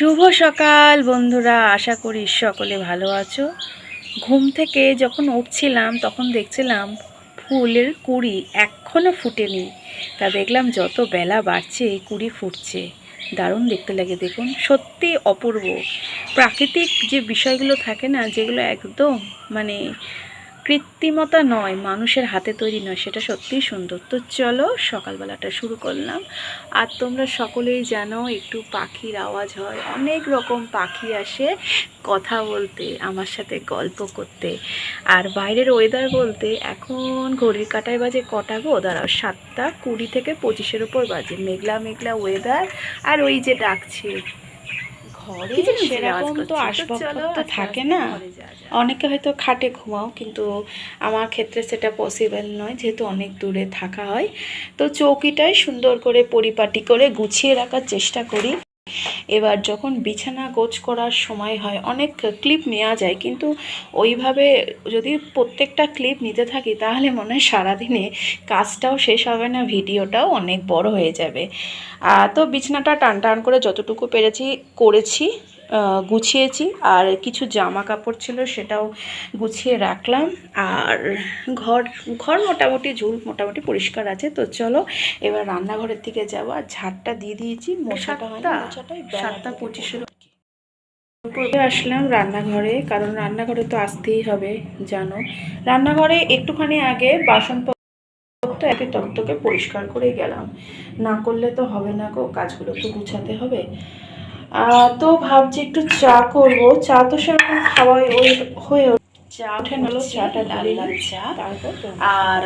শুভ সকাল, বন্ধুরা। আশা করি সকলে ভালো আছো। ঘুম থেকে যখন উঠছিলাম, তখন দেখছিলাম ফুলের কুড়ি এখনও ফুটেনি। তা দেখলাম যত বেলা বাড়ছে কুড়ি ফুটছে। দারুণ দেখতে লাগে, দেখুন। সত্যি অপূর্ব। প্রাকৃতিক যে বিষয়গুলো থাকে না, যেগুলো একদম মানে কৃত্রিমতা নয়, মানুষের হাতে তৈরি নয়। সেটা সত্যিই সুন্দর। তো চলো সকালবেলাটা শুরু করলাম। আর তোমরা সকলেই জানো, একটু পাখির আওয়াজ হয়। অনেক রকম পাখি আসে কথা বলতে, আমার সাথে গল্প করতে। আর বাইরের ওয়েদার বলতে, এখন ঘড়ির কাটায় বাজে কটা গো? দাঁড়াও, সাতটা কুড়ি থেকে পঁচিশের ওপর বাজে। মেঘলা মেঘলা ওয়েদার আর ওই যে ডাকছে। ঘরে সেরকম তো আসবাবপত্র থাকে না। অনেকে হয়তো খাটে ঘুমাও কিন্তু আমার ক্ষেত্রে সেটা পসিবল নয় যেহেতু অনেক দূরে থাকা হয়। তো চৌকিটাই সুন্দর করে পরিপাটি করে গুছিয়ে রাখার চেষ্টা করি। এবার যখন বিছানা গোছ করার সময় হয়, অনেক ক্লিপ নেওয়া যায়, কিন্তু ওইভাবে যদি প্রত্যেকটা ক্লিপ নিতে থাকি, তাহলে মনে হয় সারাদিনে কাজটাও শেষ হবে না, ভিডিওটাও অনেক বড় হয়ে যাবে। তো বিছানাটা টান টান করে যতটুকু পেরেছি করেছি। গুছিয়েছি। আর কিছু জামা কাপড় ছিল সেটাও গুছিয়ে রাখলাম। আর ঘর ঘর মোটামুটি ঝুল মোটামুটি পরিষ্কার আছে। তো চলো এবার রান্নাঘরের দিকে যাব। আর ঝাড়টা দিয়ে দিয়েছি মশাটা হয় না সাতটা? সাতটা আসলাম রান্নাঘরে কারণ রান্নাঘরে তো আসতেই হবে জানো। রান্নাঘরে একটুখানি আগে বাসনপত্র একে তত্ত্বকে পরিষ্কার করে গেলাম। না করলে তো হবে না গো কাজগুলো তো গুছাতে হবে। তো ভাবছি একটু চা করব। চা তো সেরকম খাওয়াই ওই হয়ে ওঠে- চা উঠে না চাটা লাল লাল চা। আর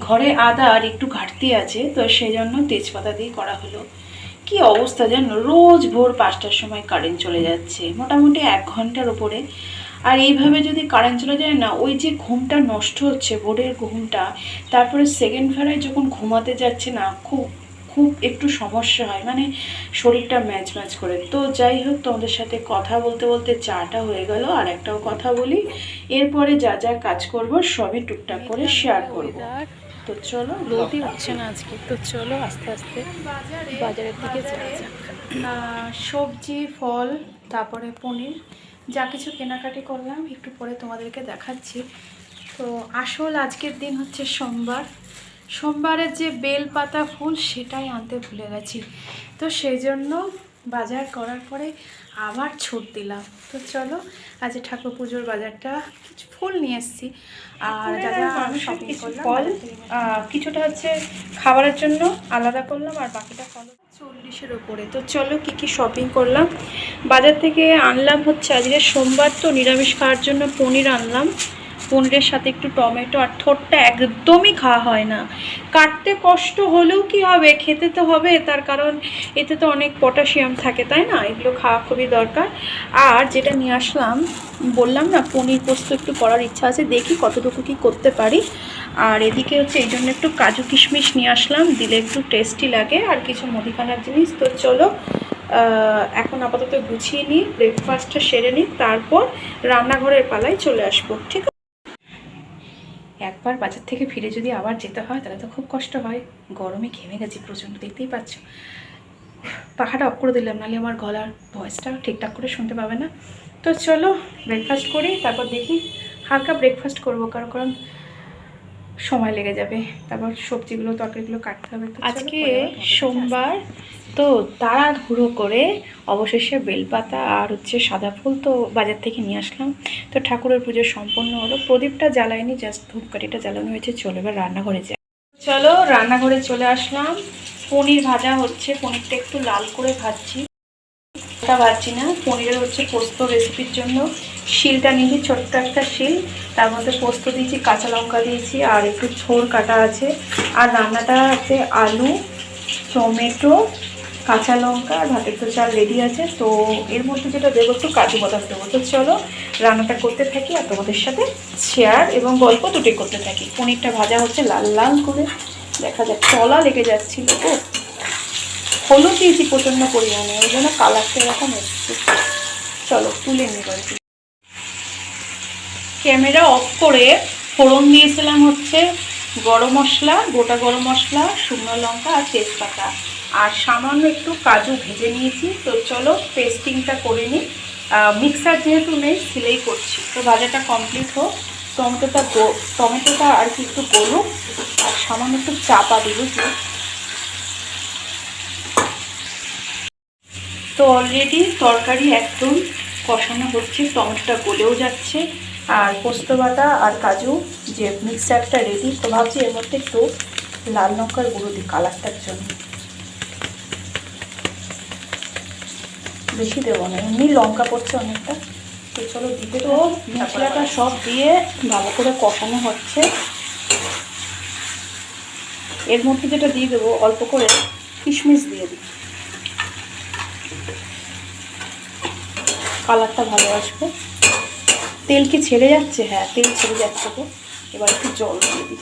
ঘরে আদা আর একটু ঘাটতি আছে তো সেই জন্য তেজপাতা দিয়ে করা হলো। কি অবস্থা জানো? রোজ ভোর পাঁচটার সময় কারেন্ট চলে যাচ্ছে মোটামুটি এক ঘণ্টার উপরে। আর এইভাবে যদি কারেন্ট চলে যায় না ওই যে ঘুমটা নষ্ট হচ্ছে ভোরের ঘুমটা তারপরে সেকেন্ড ফেরায় যখন ঘুমাতে যাচ্ছে না খুব খুব একটু সমস্যা হয় মানে শরীরটা ম্যাচ ম্যাচ করে। তো যাই হোক তোমাদের সাথে কথা বলতে বলতে চাটা হয়ে গেল আর একটাও কথা বলি। এরপরে যা যা কাজ করব সবই টুকটাক করে শেয়ার করব। তো চলো রোদই উঠছে না আজকে। তো চলো আস্তে আস্তে বাজারের দিকে সবজি ফল তারপরে পনির যা কিছু কেনাকাটি করলাম একটু পরে তোমাদেরকে দেখাচ্ছি। তো আসল আজকের দিন হচ্ছে সোমবার। সোমবারের যে বেল পাতা ফুল সেটাই আনতে ভুলে গেছি। তো সেই জন্য বাজার করার পরে আবার ছুট দিলাম। তো চলো আজ ঠাকুর পুজোর বাজারটা কিছু ফুল নিয়ে এসেছি। আর শপিং করলাম ফল। কিছুটা হচ্ছে খাবারের জন্য আলাদা করলাম আর বাকিটা ফল চল্লিশের ওপরে তো চলো কি কি শপিং করলাম? বাজার থেকে আনলাম হচ্ছে আজকে সোমবার তো নিরামিষ খাওয়ার জন্য পনির আনলাম। পনিরের সাথে একটু টমেটো আর ঠোঁটটা একদমই খাওয়া হয় না। কাটতে কষ্ট হলেও কি হবে? খেতে তো হবে, তার কারণ এতে তো অনেক পটাশিয়াম থাকে, তাই না? এগুলো খাওয়া খুবই দরকার। আর যেটা নিয়ে আসলাম, বললাম না, পনির পোস্ত একটু করার ইচ্ছা আছে, দেখি কতটুকু কি করতে পারি। আর এদিকে হচ্ছে এই জন্য একটু কাজু কিশমিশ নিয়ে আসলাম, দিলে একটু টেস্টি লাগে। আর কিছু মুদিখানার জিনিস, তো চলো এখন আপাতত গুছিয়ে নিই ব্রেকফাস্টটা সেরে নিই, তারপর রান্নাঘরের পালায় চলে আসব, ঠিক আছে একবার বাজার থেকে ফিরে যদি আবার যেতে হয় তাহলে তো খুব কষ্ট হয়। গরমে ঘেমে গেছি প্রচণ্ড দেখতেই পাচ্ছ। পাখাটা অফ করে দিলাম নাহলে আমার গলার ভয়েসটা ঠিকঠাক করে শুনতে পাবে না। তো চলো ব্রেকফাস্ট করি তারপর দেখি হালকা ব্রেকফাস্ট করব কারণ কারণ সময় লেগে যাবে। তারপর সবজিগুলো তরকারিগুলো কাটতে হবে আজকে। সোমবার তো তাড়াহুড়ো করে অবশেষে বেলপাতা আর হচ্ছে সাদা ফুল তো বাজার থেকে নিয়ে আসলাম। তো ঠাকুরের পুজো সম্পন্ন হলো। প্রদীপটা জ্বালায়নি জাস্ট ধূপকাঠিটা জ্বালানো হয়েছে। চলো এবার রান্নাঘরে যাই। চলো রান্নাঘরে চলে আসলাম। পনির ভাজা হচ্ছে। পনিরটা একটু লাল করে ভাজছি। ওটা ভাজছি না। পনিরের হচ্ছে পোস্ত রেসিপির জন্য। শিলটা নিয়েছি, ছোট্ট একটা শিল। তার মধ্যে পোস্ত দিয়েছি, কাঁচা লঙ্কা দিয়েছি আর একটু ছোর কাটা আছে। আর রান্নাটাতে আলু, টমেটো কাঁচা লঙ্কা আর ভাতের তো চাল রেডি আছে, তো এর মধ্যে যেটা দেবো একটু কাজু বাদাম দেবো। তো চলো, রান্নাটা করতে থাকি আর তোমাদের সাথে শেয়ার এবং গল্প দুটোই করতে থাকি। পনিরটা ভাজা হচ্ছে লাল লাল করে। দেখা যাক তলা লেগে যাচ্ছিল ও হলুদ দিয়েছি প্রচণ্ড পরিমাণে, ওই জন্য কালারটা এরকম এসছে। চলো, তুলে নিই ক্যামেরা অফ করে ফোড়ন দিয়েছিলাম হচ্ছে গরম মশলা, গোটা গরম মশলা, শুকনো লঙ্কা আর তেজপাতা। আর সামান্য একটু কাজু ভেজে নিয়েছি। তো চলো পেস্টিংটা করে নিই। মিক্সার যেহেতু নেই, সিলেই করছি। তো ভাজাটা কমপ্লিট হোক। টমেটোটা টমেটোটা আর কি একটু গলুক। আর সামান্য একটু চাপা দিল তো অলরেডি তরকারি একদম কষানো হচ্ছে। টমেটোটা গলেও যাচ্ছে। আর পোস্ত বাটা আর কাজু, যে মিক্সারটা রেডি তো ভাবছি এর মধ্যে একটু লাল লঙ্কার গুঁড়ো দিই কালারটার জন্য। বেশি দেবো না। এমনি লঙ্কা পড়ছে অনেকটা। তো চলো দিতে তো মশলাটা সব দিয়ে ভালো করে কষানো হচ্ছে। এর মধ্যে যেটা দিয়ে দেবো অল্প করে কিশমিশ দিয়ে দিই কালারটা ভালো আসবে। তেল কি ছেড়ে যাচ্ছে? হ্যাঁ তেল ছেড়ে যাচ্ছে তো। এবার একটু জল দিয়ে দিই।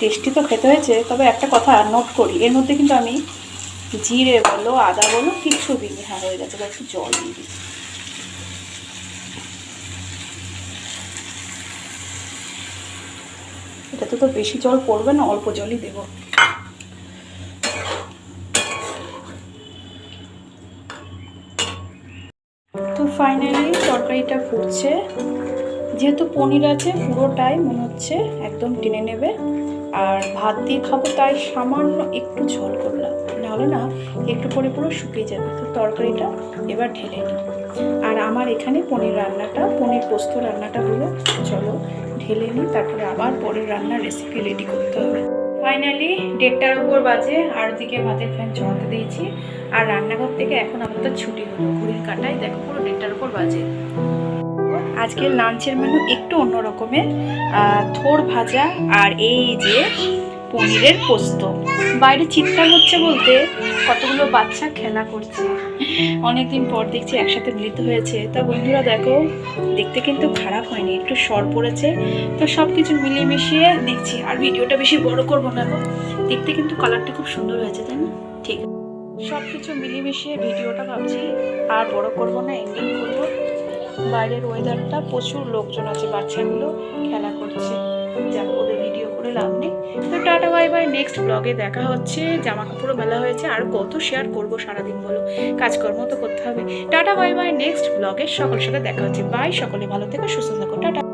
টেস্টি তো খেতে হয়েছে তবে একটা কথা নোট করি। এর মধ্যে কিন্তু আমি জিরে বলো, আদা বলো কিচ্ছু দিই হ্যাঁ হয়ে গেছে একটু জল দিয়ে দিই। এটাতে তো বেশি জল পড়বে না, অল্প জলই দেবো। তো ফাইনালি তরকারিটা ফুটছে। যেহেতু পনির আছে পুরোটাই মনে হচ্ছে একদম টেনে নেবে। আর ভাত দিয়ে খাব তাই সামান্য একটু ঝোল করলাম। নাহলে না, একটু পরে পুরো শুকিয়ে যাবে। তো তরকারিটা এবার ঢেলে নিই। আর আমার এখানে পনির রান্নাটা, পনির পোস্ত রান্নাটা হলো চলো ঢেলে নিই, তারপরে আবার পরের রান্নার রেসিপি রেডি করতে হবে। ফাইনালি দেড়টার উপর বাজে, আর দিকে ভাতের ফ্যান চড়াতে দিয়েছি। আর রান্নাঘর থেকে এখন আমাদের ছুটি হলো ঘুরির কাটায় দেখো পুরো দেড়টার উপর বাজে। আজকের লাঞ্চের মেনু একটু অন্য রকমের থোড় ভাজা আর এই যে পনিরের পোস্ত। বাইরে চিৎকার হচ্ছে বলতে কতগুলো বাচ্চা খেলা করছে। অনেকদিন পর দেখছি একসাথে মিলিত হয়েছে। তা বন্ধুরা দেখো, দেখতে কিন্তু খারাপ হয়নি, একটু সর পড়েছে। তো সব কিছু মিলিয়ে মিশিয়ে দেখছি, আর ভিডিওটা বেশি বড় করব না গো। দেখতে কিন্তু কালারটা খুব সুন্দর হয়েছে, তাই না? ঠিক। সব কিছু মিলিয়ে ভিডিওটা ভাবছি, আর বড় করব না এন্ডিং করব। বাইরের ওয়েদারটা প্রচুর লোকজন আছে, বাচ্চাগুলো খেলা টাটা, বাই বাই। নেক্সট ব্লগে দেখা হচ্ছে। জামা কাপড়ও মেলা হয়েছে। আর কত শেয়ার করব সারাদিন বলো। কাজকর্ম তো করতে হবে। Tata, bye bye. নেক্সট ব্লগে সকল সাথে দেখা হচ্ছে। বাই সকলে ভালো থেকে, সুস্থ থাকো। টাটা।